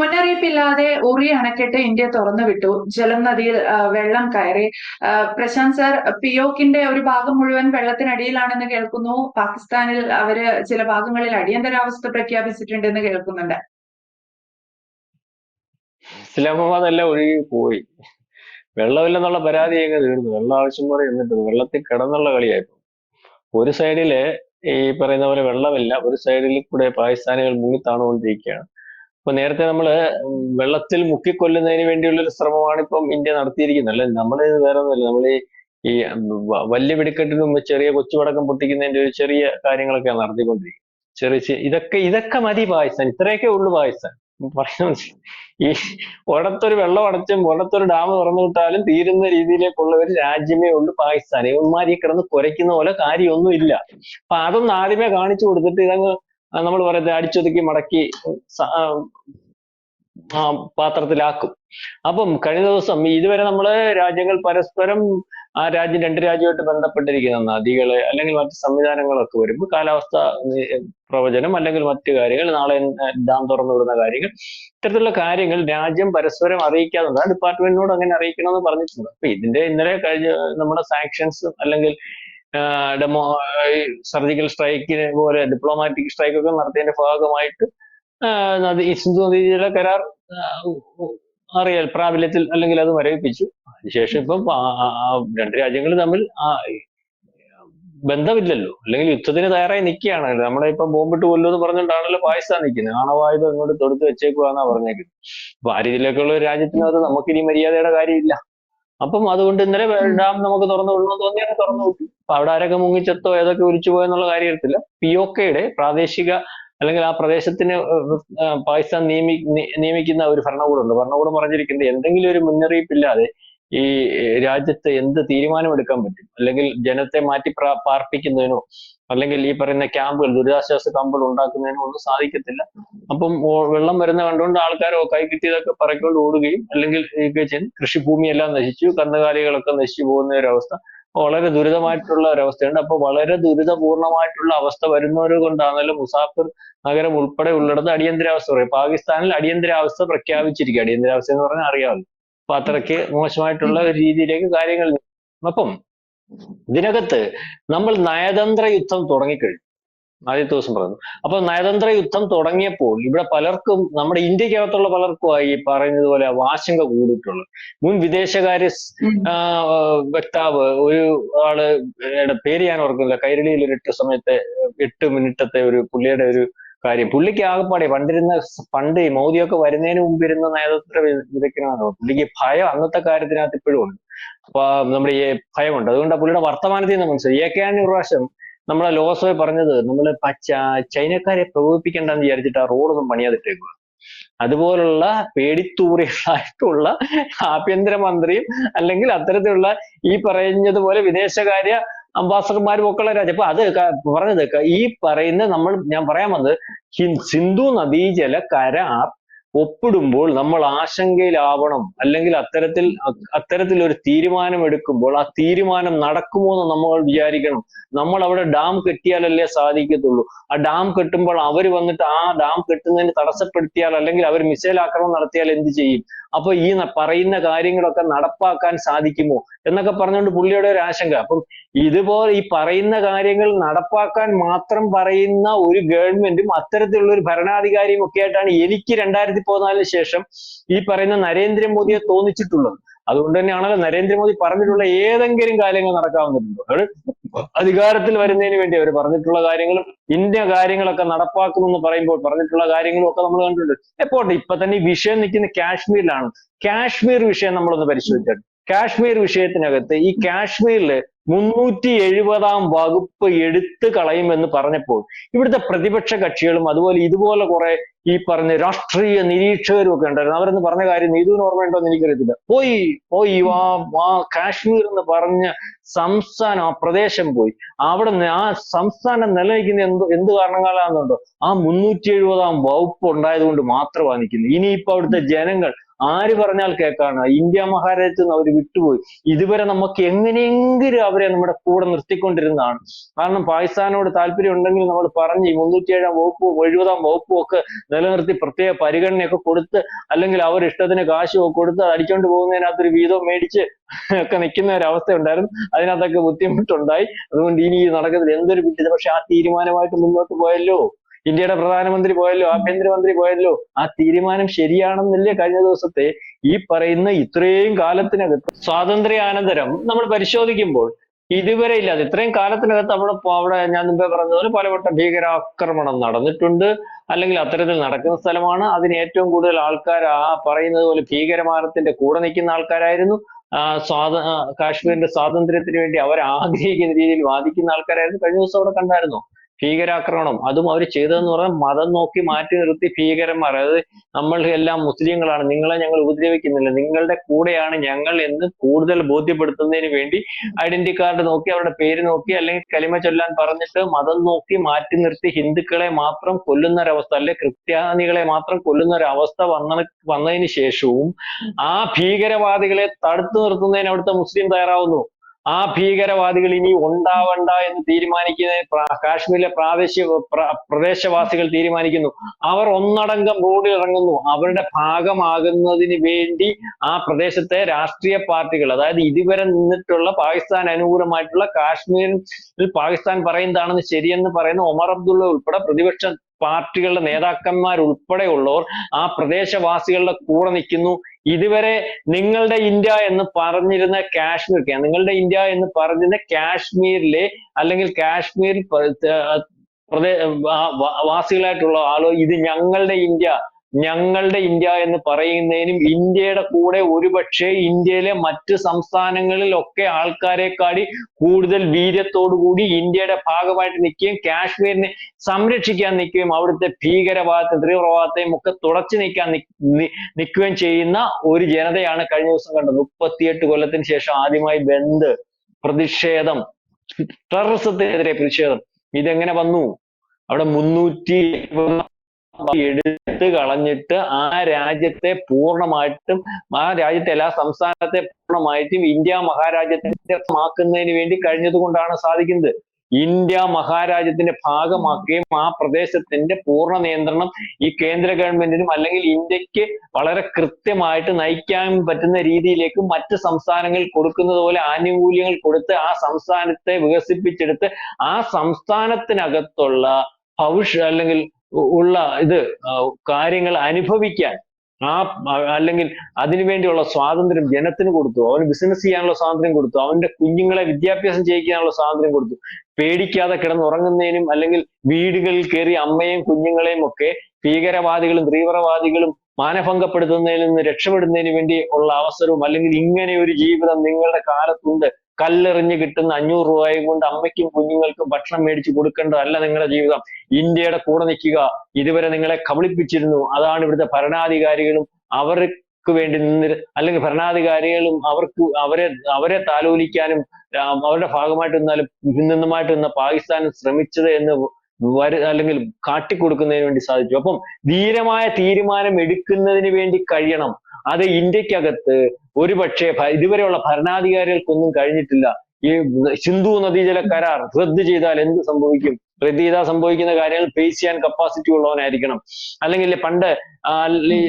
മുന്നറിയിപ്പില്ലാതെ ഉറി അണക്കെട്ട് ഇന്ത്യ തുറന്നുവിട്ടു. ജലം നദിയിൽ വെള്ളം കയറി. പ്രശാന്ത് സാർ പിയോക്കിന്റെ ഒരു ഭാഗം മുഴുവൻ വെള്ളത്തിനടിയിലാണെന്ന് കേൾക്കുന്നു. പാകിസ്ഥാനിൽ അവർ ചില ഭാഗങ്ങളിൽ അടിയന്തരാവസ്ഥ പ്രഖ്യാപിച്ചിട്ടുണ്ടെന്ന് കേൾക്കുന്നുണ്ട്. ഇസ്ലാമാബാദ് എല്ലാം ഒഴുകി പോയി. വെള്ളമില്ലെന്നുള്ള പരാതി അങ്ങ് തീർന്നു. വെള്ളം ആവശ്യം പോലെ എന്നിട്ട് വെള്ളത്തിൽ കിടന്നുള്ള കളിയായിരുന്നു ഒരു സൈഡിൽ ഈ പറയുന്ന പോലെ വെള്ളമില്ല ഒരു സൈഡിൽ കൂടെ പാകിസ്ഥാനികൾ മുങ്ങി താണുകൊണ്ടിരിക്കുകയാണ്. അപ്പൊ നേരത്തെ നമ്മൾ വെള്ളത്തിൽ മുക്കിക്കൊല്ലുന്നതിന് വേണ്ടിയുള്ള ഒരു ശ്രമമാണ് ഇപ്പം ഇന്ത്യ നടത്തിയിരിക്കുന്നത്. അല്ലെ? നമ്മൾ വേറെ ഒന്നുമില്ല നമ്മൾ ഈ വലിയ വെടിക്കെട്ടിനും ചെറിയ കൊച്ചുപടക്കം പൊട്ടിക്കുന്നതിന്റെ ഒരു ചെറിയ കാര്യങ്ങളൊക്കെയാണ് നടത്തിക്കൊണ്ടിരിക്കുന്നത്. ചെറിയ ഇതൊക്കെ ഇതൊക്കെ മതി പാകിസ്ഥാൻ ഇത്രയൊക്കെ ഉള്ളു പാകിസ്ഥാൻ പറയുന്നത് ഈ ഒടത്തൊരു വെള്ളം അടച്ചും ഒടത്തൊരു ഡാം തുറന്നു വിട്ടാലും തീരുന്ന രീതിയിലേക്കുള്ള ഒരു രാജ്യമേ ഉള്ളൂ പാകിസ്ഥാൻ ഇവന്മാർ ഈ കിടന്ന് കുരയ്ക്കുന്ന പോലെ കാര്യമൊന്നും ഇല്ല അപ്പൊ അതൊന്നും ആദ്യമേ കാണിച്ചു കൊടുത്തിട്ട് ഇതങ്ങ് നമ്മൾ പറയുന്നത് അടിച്ചൊതുക്കി മടക്കി പാത്രത്തിലാക്കും. അപ്പം കഴിഞ്ഞ ദിവസം ഇതുവരെ നമ്മൾ രാജ്യങ്ങൾ പരസ്പരം ആ രാജ്യം രണ്ട് രാജ്യമായിട്ട് ബന്ധപ്പെട്ടിരിക്കുന്ന നദികൾ അല്ലെങ്കിൽ മറ്റ് സംവിധാനങ്ങളൊക്കെ വരുമ്പോൾ കാലാവസ്ഥ പ്രവചനം അല്ലെങ്കിൽ മറ്റു കാര്യങ്ങൾ നാളെ ഡാം തുറന്നു വിടുന്ന കാര്യങ്ങൾ ഇത്തരത്തിലുള്ള കാര്യങ്ങൾ രാജ്യം പരസ്പരം അറിയിക്കാറുണ്ട് ആ ഡിപ്പാർട്ട്മെന്റിനോട് അങ്ങനെ അറിയിക്കണമെന്ന് പറഞ്ഞിട്ടുണ്ട്. അപ്പൊ ഇതിന്റെ ഇന്നലെ കഴിഞ്ഞ നമ്മുടെ സാങ്ഷൻസ് അല്ലെങ്കിൽ ഡെമോ സർജിക്കൽ സ്ട്രൈക്കിനെ പോലെ ഡിപ്ലോമാറ്റിക് സ്ട്രൈക്ക് ഒക്കെ നടത്തിയതിന്റെ ഭാഗമായിട്ട് സിന്ധു നദീജല കരാർ അറിയാൽ പ്രാബല്യത്തിൽ അല്ലെങ്കിൽ അത് മരവിപ്പിച്ചു. അതിനുശേഷം ഇപ്പം രണ്ട് രാജ്യങ്ങൾ തമ്മിൽ ബന്ധമില്ലല്ലോ. അല്ലെങ്കിൽ യുദ്ധത്തിന് തയ്യാറായി നിൽക്കുകയാണ്. നമ്മളെ ഇപ്പം ബോംബിട്ട് കൊല്ലുമെന്ന് പറഞ്ഞുകൊണ്ടാണല്ലോ പാകിസ്ഥാൻ നിൽക്കുന്നത്. ആണവായുധം ഇങ്ങോട്ട് തൊടുത്ത് വെച്ചേക്കുവാന്നാ പറഞ്ഞേക്കുന്നത്. അപ്പൊ ആ രീതിയിലേക്കുള്ള ഒരു രാജ്യത്തിനകത്ത് നമുക്കിനി മര്യാദയുടെ കാര്യമില്ല. അപ്പം അതുകൊണ്ട് ഇന്നലെ ഡാം നമുക്ക് തുറന്നു വിടണമെന്ന് തോന്നിയാണ് തുറന്നു വിട്ടു. അപ്പൊ അവിടെ ആരൊക്കെ മുങ്ങിച്ചെത്തോ ഏതൊക്കെ ഒലിച്ചു പോയെന്നുള്ള കാര്യത്തില്ല പി ഒ കെയുടെ പ്രാദേശിക അല്ലെങ്കിൽ ആ പ്രദേശത്തിന് പാകിസ്ഥാൻ നിയമി നിയമിക്കുന്ന ഒരു ഭരണകൂടമുണ്ട് ഭരണകൂടം പറഞ്ഞിരിക്കുന്നത് എന്തെങ്കിലും ഒരു മുന്നറിയിപ്പില്ലാതെ ഈ രാജ്യത്ത് എന്ത് തീരുമാനമെടുക്കാൻ പറ്റും? അല്ലെങ്കിൽ ജനത്തെ മാറ്റി പാർപ്പിക്കുന്നതിനോ അല്ലെങ്കിൽ ഈ പറയുന്ന ക്യാമ്പുകൾ ദുരിതാശ്വാസ ക്യാമ്പുകൾ ഉണ്ടാക്കുന്നതിനോ ഒന്നും സാധിക്കത്തില്ല. അപ്പം വെള്ളം വരുന്ന കണ്ടുകൊണ്ട് ആൾക്കാരോ കൈ കിട്ടിയതൊക്കെ പറക്കൊണ്ട് ഓടുകയും അല്ലെങ്കിൽ കൃഷിഭൂമിയെല്ലാം നശിച്ചു കന്നുകാലികളൊക്കെ നശിച്ചു പോകുന്ന ഒരു അവസ്ഥ. വളരെ ദുരിതമായിട്ടുള്ള ഒരവസ്ഥയുണ്ട് അപ്പൊ വളരെ ദുരിതപൂർണമായിട്ടുള്ള അവസ്ഥ വരുന്നവരെ കൊണ്ടാണല്ലോ മുസാഫിർ നഗരം ഉൾപ്പെടെ ഉള്ളിടത്ത് അടിയന്തരാവസ്ഥ പറയും പാകിസ്ഥാനിൽ അടിയന്തരാവസ്ഥ പ്രഖ്യാപിച്ചിരിക്കുക അടിയന്തരാവസ്ഥ എന്ന് പറഞ്ഞാൽ അറിയാമല്ലോ. അപ്പൊ അത്രയ്ക്ക് മോശമായിട്ടുള്ള ഒരു രീതിയിലേക്ക് കാര്യങ്ങൾ. അപ്പം ഇതിനകത്ത് നമ്മൾ നയതന്ത്ര യുദ്ധം തുടങ്ങിക്കഴിഞ്ഞു. ആദ്യത്തെ ദിവസം പറഞ്ഞു. അപ്പൊ നയതന്ത്ര യുദ്ധം തുടങ്ങിയപ്പോൾ ഇവിടെ പലർക്കും നമ്മുടെ ഇന്ത്യക്കകത്തുള്ള പലർക്കുമായി ആയി പറയുന്നത് പോലെ ആശങ്ക കൂടിയിട്ടുള്ളത്. മുൻ വിദേശകാര്യ വക്താവ് ഒരു ആൾ പേര് ഞാൻ ഓർക്കുന്നില്ല. കൈരളിയിൽ ഒരു എട്ട് സമയത്തെ എട്ട് മിനിറ്റത്തെ ഒരു പുള്ളിയുടെ ഒരു കാര്യം. പുള്ളിക്ക് ആകെപ്പാടെ പണ്ടിരുന്ന പണ്ട് മോദിയൊക്കെ വരുന്നതിന് മുമ്പ് ഇരുന്ന നേതൃത്വ വിദഗ്ധനാണ് പുള്ളിക്ക് ഭയം അന്നത്തെ കാര്യത്തിനകത്ത് ഇപ്പോഴും ഉണ്ട്. അപ്പൊ നമ്മുടെ ഈ ഭയമുണ്ട്. അതുകൊണ്ട് ആ പുള്ളിയുടെ വർത്തമാനത്തിൽ നിന്ന് മനസ്സിലായി. ഏക്കെയാണ് ഒരു പ്രാവശ്യം നമ്മളെ ലോസോയെ പറഞ്ഞത് നമ്മൾ ചൈനക്കാരെ പ്രകോപിപ്പിക്കേണ്ടെന്ന് വിചാരിച്ചിട്ട് ആ റോഡൊന്നും പണിയാതിട്ടേക്കുക അതുപോലുള്ള പേടിത്തൂറികളായിട്ടുള്ള ആഭ്യന്തരമന്ത്രിയും അല്ലെങ്കിൽ അത്തരത്തിലുള്ള ഈ പറഞ്ഞതുപോലെ വിദേശകാര്യ അംബാസഡർമാരും ഒക്കെ ഉള്ള രാജ്യം. അപ്പൊ അത് പറഞ്ഞത് ഈ പറയുന്ന നമ്മൾ ഞാൻ പറയാൻ വന്നത് സിന്ധു നദീജല കരാർ ഒപ്പിടുമ്പോൾ നമ്മൾ ആശങ്കയിലാവണം. അല്ലെങ്കിൽ അത്തരത്തിൽ അത്തരത്തിൽ ഒരു തീരുമാനം എടുക്കുമ്പോൾ ആ തീരുമാനം നടക്കുമോ എന്ന് നമ്മൾ വിചാരിക്കണം. നമ്മൾ അവിടെ ഡാം കെട്ടിയാലല്ലേ സാധിക്കത്തുള്ളൂ. ആ ഡാം കെട്ടുമ്പോൾ അവർ വന്നിട്ട് ആ ഡാം കെട്ടുന്നതിന് തടസ്സപ്പെടുത്തിയാൽ അല്ലെങ്കിൽ അവർ മിസൈൽ ആക്രമണം നടത്തിയാൽ എന്ത് ചെയ്യും? അപ്പൊ ഈ പറയുന്ന കാര്യങ്ങളൊക്കെ നടപ്പാക്കാൻ സാധിക്കുമോ? എന്നൊക്കെ പറഞ്ഞുകൊണ്ട് പുള്ളിയുടെ ഒരു ആശങ്ക. അപ്പം ഇതുപോലെ ഈ പറയുന്ന കാര്യങ്ങൾ നടപ്പാക്കാൻ മാത്രം പറയുന്ന ഒരു ഗവൺമെന്റും അത്തരത്തിലുള്ള ഒരു ഭരണാധികാരിയും ഒക്കെ ആയിട്ടാണ് എനിക്ക് രണ്ടായിരത്തി പതിനാലിന് ശേഷം ഈ പറയുന്ന നരേന്ദ്രമോദിയെ തോന്നിച്ചിട്ടുള്ളത്. അതുകൊണ്ട് തന്നെയാണല്ലോ നരേന്ദ്രമോദി പറഞ്ഞിട്ടുള്ള ഏതെങ്കിലും കാര്യങ്ങൾ നടക്കാവുന്നുണ്ടോ അത് അധികാരത്തിൽ വരുന്നതിന് വേണ്ടി അവർ പറഞ്ഞിട്ടുള്ള കാര്യങ്ങളും ഇന്ത്യ കാര്യങ്ങളൊക്കെ നടപ്പാക്കുമെന്ന് പറയുമ്പോൾ പറഞ്ഞിട്ടുള്ള കാര്യങ്ങളും ഒക്കെ നമ്മൾ കണ്ടിട്ടുണ്ട്. എപ്പോട്ടെ ഇപ്പൊ തന്നെ ഈ വിഷയം നിൽക്കുന്ന കാശ്മീരിലാണ്. കാശ്മീർ വിഷയം നമ്മളൊന്ന് പരിശോധിച്ചാൽ കാശ്മീർ വിഷയത്തിനകത്ത് ഈ കാശ്മീരിൽ മുന്നൂറ്റി എഴുപതാം വകുപ്പ് എടുത്തു കളയുമെന്ന് പറഞ്ഞപ്പോൾ ഇവിടുത്തെ പ്രതിപക്ഷ കക്ഷികളും അതുപോലെ ഇതുപോലെ കുറെ ഈ പറഞ്ഞ രാഷ്ട്രീയ നിരീക്ഷകരും ഒക്കെ ഉണ്ടായിരുന്നു. അവരെന്ന് പറഞ്ഞ കാര്യം നീതുവിന് ഓർമ്മയുണ്ടോ എന്ന് എനിക്കറിയത്തില്ല. പോയി പോയി വാ ആ കാശ്മീർ എന്ന് പറഞ്ഞ സംസ്ഥാനം ആ പ്രദേശം പോയി. അവിടെ ആ സംസ്ഥാനം നിലനിൽക്കുന്ന എന്ത് എന്ത് കാരണങ്ങളാണെന്നുണ്ടോ? ആ മുന്നൂറ്റി എഴുപതാം വകുപ്പ് ഉണ്ടായത് കൊണ്ട് മാത്രമാണ് നിൽക്കുന്നത്. ഇനിയിപ്പോ അവിടുത്തെ ജനങ്ങൾ ആര് പറഞ്ഞാൽ കേൾക്കാണ് ഇന്ത്യ മഹാരാജ്യത്ത് നിന്ന് അവർ വിട്ടുപോയി. ഇതുവരെ നമുക്ക് എങ്ങനെയെങ്കിലും അവരെ നമ്മുടെ കൂടെ നിർത്തിക്കൊണ്ടിരുന്നതാണ്. കാരണം പാകിസ്ഥാനോട് താല്പര്യം ഉണ്ടെങ്കിൽ നമ്മൾ പറഞ്ഞ് ഈ മുന്നൂറ്റിയേഴാം വകുപ്പും എഴുപതാം വകുപ്പും ഒക്കെ നിലനിർത്തി പ്രത്യേക പരിഗണനയൊക്കെ കൊടുത്ത് അല്ലെങ്കിൽ അവർ ഇഷ്ടത്തിന് കാശ് കൊടുത്ത് അടിച്ചോണ്ട് പോകുന്നതിനകത്തൊരു വീതം മേടിച്ച് ഒക്കെ നിൽക്കുന്ന ഒരു അവസ്ഥ ഉണ്ടായിരുന്നു. അതിനകത്തൊക്കെ ബുദ്ധിമുട്ടുണ്ടായി. അതുകൊണ്ട് ഇനി നടക്കുന്നത് എന്തൊരു വിട്ടില്ല പക്ഷെ ആ തീരുമാനമായിട്ട് മുന്നോട്ട് പോയല്ലോ. ഇന്ത്യയുടെ പ്രധാനമന്ത്രി പോയല്ലോ ആഭ്യന്തരമന്ത്രി പോയല്ലോ ആ തീരുമാനം ശരിയാണെന്നല്ലേ കഴിഞ്ഞ ദിവസത്തെ ഈ പറയുന്ന ഇത്രയും കാലത്തിനകത്ത് സ്വാതന്ത്ര്യാനന്തരം നമ്മൾ പരിശോധിക്കുമ്പോൾ ഇതുവരെ ഇല്ലാതെ ഇത്രയും കാലത്തിനകത്ത് അവിടെ അവിടെ ഞാൻ മുമ്പേ പറഞ്ഞതുപോലെ പലവട്ടം ഭീകരാക്രമണം നടന്നിട്ടുണ്ട്. അല്ലെങ്കിൽ അത്തരത്തിൽ നടക്കുന്ന സ്ഥലമാണ്. അതിന് ഏറ്റവും കൂടുതൽ ആൾക്കാർ ആ പറയുന്നത് പോലെ ഭീകരമാരത്തിന്റെ കൂടെ നിൽക്കുന്ന ആൾക്കാരായിരുന്നു. ആ സ്വാത കാശ്മീരിന്റെ സ്വാതന്ത്ര്യത്തിന് വേണ്ടി അവർ ആഗ്രഹിക്കുന്ന രീതിയിൽ വാദിക്കുന്ന ആൾക്കാരായിരുന്നു. കഴിഞ്ഞ ദിവസം അവിടെ കണ്ടായിരുന്നു? ഭീകരാക്രമണം. അതും അവർ ചെയ്തതെന്ന് പറഞ്ഞാൽ മതം നോക്കി മാറ്റി നിർത്തി ഭീകരന്മാർ. അതായത് നമ്മൾ എല്ലാം മുസ്ലിങ്ങളാണ്. നിങ്ങളെ ഞങ്ങൾ ഉപദ്രവിക്കുന്നില്ല. നിങ്ങളുടെ കൂടെയാണ് ഞങ്ങൾ എന്ന് കൂടുതൽ ബോധ്യപ്പെടുത്തുന്നതിന് വേണ്ടി ഐഡന്റി കാർഡ് നോക്കി അവരുടെ പേര് നോക്കി അല്ലെങ്കിൽ കലിമ ചൊല്ലാൻ പറഞ്ഞിട്ട് മതം നോക്കി മാറ്റി നിർത്തി ഹിന്ദുക്കളെ മാത്രം കൊല്ലുന്ന ഒരവസ്ഥ അല്ലെ ക്രിസ്ത്യാനികളെ മാത്രം കൊല്ലുന്ന ഒരു അവസ്ഥ വന്ന വന്നതിന് ശേഷവും ആ ഭീകരവാദികളെ തടുത്തു നിർത്തുന്നതിന് അവിടുത്തെ മുസ്ലിം തയ്യാറാവുന്നു. ആ ഭീകരവാദികൾ ഇനി ഉണ്ടാവണ്ട എന്ന് തീരുമാനിക്കുന്ന കാശ്മീരിലെ പ്രാദേശിക പ്രദേശവാസികൾ തീരുമാനിക്കുന്നു. അവർ ഒന്നടങ്കം റോഡിൽ ഇറങ്ങുന്നു. അവരുടെ ഭാഗമാകുന്നതിന് വേണ്ടി ആ പ്രദേശത്തെ രാഷ്ട്രീയ പാർട്ടികൾ അതായത് ഇതുവരെ നിന്നിട്ടുള്ള പാകിസ്ഥാൻ അനുകൂലമായിട്ടുള്ള കാശ്മീരിൽ പാകിസ്ഥാൻ പറയുന്നതാണെന്ന് ശരിയെന്ന് പറയുന്ന ഒമർ അബ്ദുള്ള ഉൾപ്പെടെ പ്രതിപക്ഷ പാർട്ടികളുടെ നേതാക്കന്മാർ ഉൾപ്പെടെയുള്ളവർ ആ പ്രദേശവാസികളുടെ കൂടെ നിൽക്കുന്നു. ഇതുവരെ നിങ്ങളുടെ ഇന്ത്യ എന്ന് പറഞ്ഞിരുന്ന കാശ്മീർ നിങ്ങളുടെ ഇന്ത്യ എന്ന് പറഞ്ഞിരുന്ന കാശ്മീരിലെ അല്ലെങ്കിൽ കാശ്മീരിൽ പ്രദേ വാസികളായിട്ടുള്ള ആളോ ഇത് ഞങ്ങളുടെ ഇന്ത്യ ഞങ്ങളുടെ ഇന്ത്യ എന്ന് പറയുന്നതിനും ഇന്ത്യയുടെ കൂടെ ഒരുപക്ഷെ ഇന്ത്യയിലെ മറ്റ് സംസ്ഥാനങ്ങളിലൊക്കെ ആൾക്കാരെക്കാടി കൂടുതൽ വീര്യത്തോടുകൂടി ഇന്ത്യയുടെ ഭാഗമായിട്ട് നിൽക്കുകയും കാശ്മീരിനെ സംരക്ഷിക്കാൻ നിൽക്കുകയും അവിടുത്തെ ഭീകരവാദത്തെ തീവ്രവാദത്തെയും ഒക്കെ തുടച്ചു നീക്കാൻ നിൽക്കുകയും ചെയ്യുന്ന ഒരു ജനതയാണ് കഴിഞ്ഞ ദിവസം കണ്ടത്. മുപ്പത്തിയെട്ട് കൊല്ലത്തിന് ശേഷം ആദ്യമായി ബന്ദ് പ്രതിഷേധം ടെററിസത്തിനെതിരെ പ്രതിഷേധം. ഇതെങ്ങനെ വന്നു? അവിടെ മുന്നൂറ്റി എടുത്ത് കളഞ്ഞിട്ട് ആ രാജ്യത്തെ പൂർണമായിട്ടും ആ രാജ്യത്തെ എല്ലാ സംസ്ഥാനത്തെ പൂർണമായിട്ടും ഇന്ത്യ മഹാരാജ്യത്തിന്റെ മാക്കുന്നതിന് വേണ്ടി കഴിഞ്ഞത് കൊണ്ടാണ് സാധിക്കുന്നത്. ഇന്ത്യ മഹാരാജ്യത്തിന്റെ ഭാഗമാക്കുകയും ആ പ്രദേശത്തിന്റെ പൂർണ നിയന്ത്രണം ഈ കേന്ദ്ര ഗവൺമെന്റിനും അല്ലെങ്കിൽ ഇന്ത്യയ്ക്ക് വളരെ കൃത്യമായിട്ട് നയിക്കാൻ പറ്റുന്ന രീതിയിലേക്ക് മറ്റ് സംസ്ഥാനങ്ങൾ കൊടുക്കുന്നത് പോലെ ആനുകൂല്യങ്ങൾ കൊടുത്ത് ആ സംസ്ഥാനത്തെ വികസിപ്പിച്ചെടുത്ത് ആ സംസ്ഥാനത്തിനകത്തുള്ള ഭവിഷ്യ അല്ലെങ്കിൽ ഉള്ള ഇത് കാര്യങ്ങൾ അനുഭവിക്കാൻ ആ അല്ലെങ്കിൽ അതിനുവേണ്ടിയുള്ള സ്വാതന്ത്ര്യം ജനത്തിന് കൊടുത്തു അവന് ബിസിനസ് ചെയ്യാനുള്ള സ്വാതന്ത്ര്യം കൊടുത്തു അവന്റെ കുഞ്ഞുങ്ങളെ വിദ്യാഭ്യാസം ചെയ്യിക്കാനുള്ള സ്വാതന്ത്ര്യം കൊടുത്തു പേടിക്കാതെ കിടന്നുറങ്ങുന്നതിനും അല്ലെങ്കിൽ വീടുകളിൽ കയറി അമ്മയും കുഞ്ഞുങ്ങളെയും ഒക്കെ ഭീകരവാദികളും തീവ്രവാദികളും മാനഭംഗപ്പെടുത്തുന്നതിൽ നിന്ന് രക്ഷപ്പെടുന്നതിന് വേണ്ടി ഉള്ള അവസരവും അല്ലെങ്കിൽ ഇങ്ങനെ ഒരു ജീവിതം നിങ്ങളുടെ കാലത്തുണ്ട് കല്ലെറിഞ്ഞ് കിട്ടുന്ന അഞ്ഞൂറ് രൂപയും കൊണ്ട് അമ്മയ്ക്കും കുഞ്ഞുങ്ങൾക്കും ഭക്ഷണം മേടിച്ചു കൊടുക്കേണ്ടതല്ല നിങ്ങളുടെ ജീവിതം. ഇന്ത്യയുടെ കൂടെ നിൽക്കുക. ഇതുവരെ നിങ്ങളെ കബളിപ്പിച്ചിരുന്നു. അതാണ് ഇവിടുത്തെ ഭരണാധികാരികളും അവർക്ക് വേണ്ടി നിന്ന് അല്ലെങ്കിൽ ഭരണാധികാരികളും അവർക്ക് അവരെ അവരെ താലോലിക്കാനും അവരുടെ ഭാഗമായിട്ട് നിന്നാലും നിന്നുമായിട്ട് നിന്ന പാകിസ്ഥാൻ ശ്രമിച്ചത് എന്ന് വരു അല്ലെങ്കിൽ കാട്ടിക്കൊടുക്കുന്നതിന് വേണ്ടി സാധിച്ചു. അപ്പം ധീരമായ തീരുമാനം എടുക്കുന്നതിന് വേണ്ടി കഴിയണം. അത് ഇന്ത്യക്കകത്ത് ഒരുപക്ഷെ ഇതുവരെയുള്ള ഭരണാധികാരികൾക്കൊന്നും കഴിഞ്ഞിട്ടില്ല. ഈ സിന്ധു നദീജല കരാർ റദ്ദ് ചെയ്താൽ എന്ത് സംഭവിക്കും? റദ്ദ് ചെയ്താൽ സംഭവിക്കുന്ന കാര്യങ്ങൾ ഫേസ് ചെയ്യാൻ കപ്പാസിറ്റി ഉള്ളവനായിരിക്കണം. അല്ലെങ്കിൽ പണ്ട്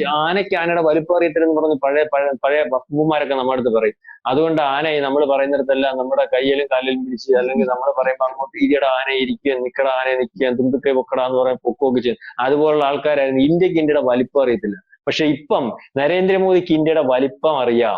ആനയ്ക്ക് ആനയുടെ വലുപ്പം അറിയത്തില്ലെന്ന് പറഞ്ഞ് പഴയ പഴയ ബപ്പുമാരൊക്കെ നമ്മുടെ അടുത്ത് പറയും. അതുകൊണ്ട് ആനയെ നമ്മൾ പറയുന്നിടത്തെല്ലാം നമ്മുടെ കയ്യിലും കാലിലും പിടിച്ച് അല്ലെങ്കിൽ നമ്മൾ പറയുമ്പോൾ അങ്ങോട്ട് ഇരിയുടെ ആന ഇരിക്കുക നിക്കട ആന നിൽക്കുക തുമ്പിക്കൈ പൊക്കട എന്ന് പറയാൻ പൊക്കുകയൊക്കെ ചെയ്യും. അതുപോലുള്ള ആൾക്കാരായിരുന്നു. ഇന്ത്യയ്ക്ക് ഇന്ത്യയുടെ വലിപ്പം അറിയത്തില്ല. പക്ഷെ ഇപ്പം നരേന്ദ്രമോദിക്ക് ഇന്ത്യയുടെ വലിപ്പം അറിയാം.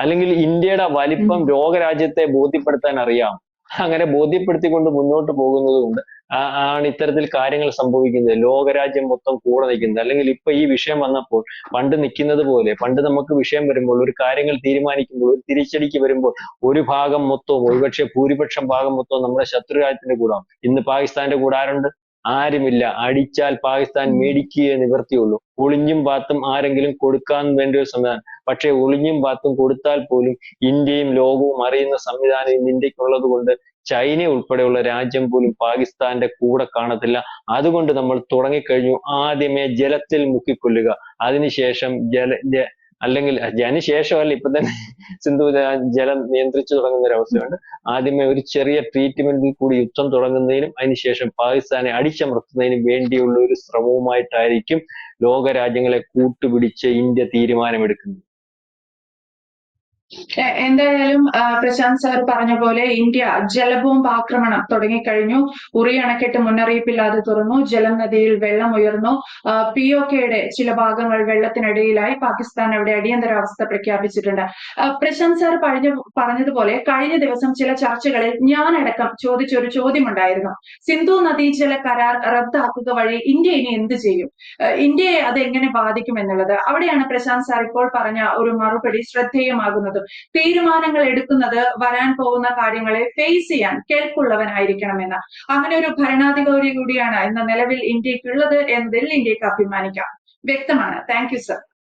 അല്ലെങ്കിൽ ഇന്ത്യയുടെ വലിപ്പം ലോകരാജ്യത്തെ ബോധ്യപ്പെടുത്താൻ അറിയാം. അങ്ങനെ ബോധ്യപ്പെടുത്തിക്കൊണ്ട് മുന്നോട്ട് പോകുന്നത് കൊണ്ട് ആണ് ഇത്തരത്തിൽ കാര്യങ്ങൾ സംഭവിക്കുന്നത്. ലോകരാജ്യം മൊത്തം കൂടെ നിൽക്കുന്നത്. അല്ലെങ്കിൽ ഇപ്പൊ ഈ വിഷയം വന്നപ്പോൾ പണ്ട് നിൽക്കുന്നത് പോലെ പണ്ട് നമുക്ക് വിഷയം വരുമ്പോൾ ഒരു കാര്യങ്ങൾ തീരുമാനിക്കുമ്പോൾ ഒരു തിരിച്ചടിക്ക് വരുമ്പോൾ ഒരു ഭാഗം മൊത്തവും ഒരുപക്ഷെ ഭൂരിപക്ഷം ഭാഗം മൊത്തവും നമ്മുടെ ശത്രു രാജ്യത്തിന്റെ കൂടാണ്. ഇന്ന് പാകിസ്ഥാന്റെ കൂടെ ആരുണ്ട്? ആരുമില്ല. അടിച്ചാൽ പാകിസ്ഥാൻ മേടിക്കുകയേ നിവർത്തിയുള്ളൂ ഒളിഞ്ഞും പാത്തും ആരെങ്കിലും കൊടുക്കാൻ വേണ്ടി ഒരു സംവിധാനം. പക്ഷേ ഒളിഞ്ഞും പാത്തും കൊടുത്താൽ പോലും ഇന്ത്യയും ലോകവും അറിയുന്ന സംവിധാനം ഇന്ന് ഇന്ത്യക്കുള്ളത് കൊണ്ട് ചൈന ഉൾപ്പെടെയുള്ള രാജ്യം പോലും പാകിസ്ഥാന്റെ കൂടെ കാണത്തില്ല. അതുകൊണ്ട് നമ്മൾ തുടങ്ങിക്കഴിഞ്ഞു. ആദ്യമേ ജലത്തിൽ മുക്കിക്കൊല്ലുക. അതിനുശേഷം ജല ജ- അല്ലെങ്കിൽ അതിന് ശേഷമല്ല ഇപ്പൊ തന്നെ സിന്ധു ജലം നിയന്ത്രിച്ചു തുടങ്ങുന്ന ഒരു അവസ്ഥയുണ്ട് ആദ്യമേ ഒരു ചെറിയ ട്രീറ്റ്മെന്റിൽ കൂടി യുദ്ധം തുടങ്ങുന്നതിനും അതിനുശേഷം പാകിസ്ഥാനെ അടിച്ചമർത്തുന്നതിനും വേണ്ടിയുള്ള ഒരു ശ്രമവുമായിട്ടായിരിക്കും ലോകരാജ്യങ്ങളെ കൂട്ടുപിടിച്ച് ഇന്ത്യ തീരുമാനമെടുക്കുന്നത്. എന്തായാലും പ്രശാന്ത് സാർ പറഞ്ഞ പോലെ ഇന്ത്യ ജലബോംബ് ആക്രമണം തുടങ്ങിക്കഴിഞ്ഞു. ഉറി അണക്കെട്ട് മുന്നറിയിപ്പില്ലാതെ തുറന്നു. ജലം നദിയിൽ വെള്ളം ഉയർന്നു. പി ഒ കെയുടെ ചില ഭാഗങ്ങൾ വെള്ളത്തിനടിയിലായി. പാകിസ്ഥാൻ അവിടെ അടിയന്തരാവസ്ഥ പ്രഖ്യാപിച്ചിട്ടുണ്ട്. പ്രശാന്ത് സാർ പറഞ്ഞ പറഞ്ഞതുപോലെ കഴിഞ്ഞ ദിവസം ചില ചർച്ചകളിൽ ഞാനടക്കം ചോദിച്ചൊരു ചോദ്യമുണ്ടായിരുന്നു. സിന്ധു നദീജല കരാർ റദ്ദാക്കുക വഴി ഇന്ത്യ ഇനി എന്ത് ചെയ്യും? ഇന്ത്യയെ അത് എങ്ങനെ ബാധിക്കും എന്നുള്ളത്. അവിടെയാണ് പ്രശാന്ത് സാർ ഇപ്പോൾ പറഞ്ഞ ഒരു മറുപടി ശ്രദ്ധേയമാകുന്നത്. തീരുമാനങ്ങൾ എടുക്കുന്നത് വരാൻ പോകുന്ന കാര്യങ്ങളെ ഫേസ് ചെയ്യാൻ കേൾക്കുള്ളവനായിരിക്കണമെന്ന്. അങ്ങനെ ഒരു ഭരണാധികാരി കൂടിയാണ് ഇന്ന് നിലവിൽ ഇന്ത്യക്കുള്ളത് എന്നതിൽ ഇന്ത്യയ്ക്ക് അഭിമാനിക്കാം. വ്യക്തമാണ്. Thank you sir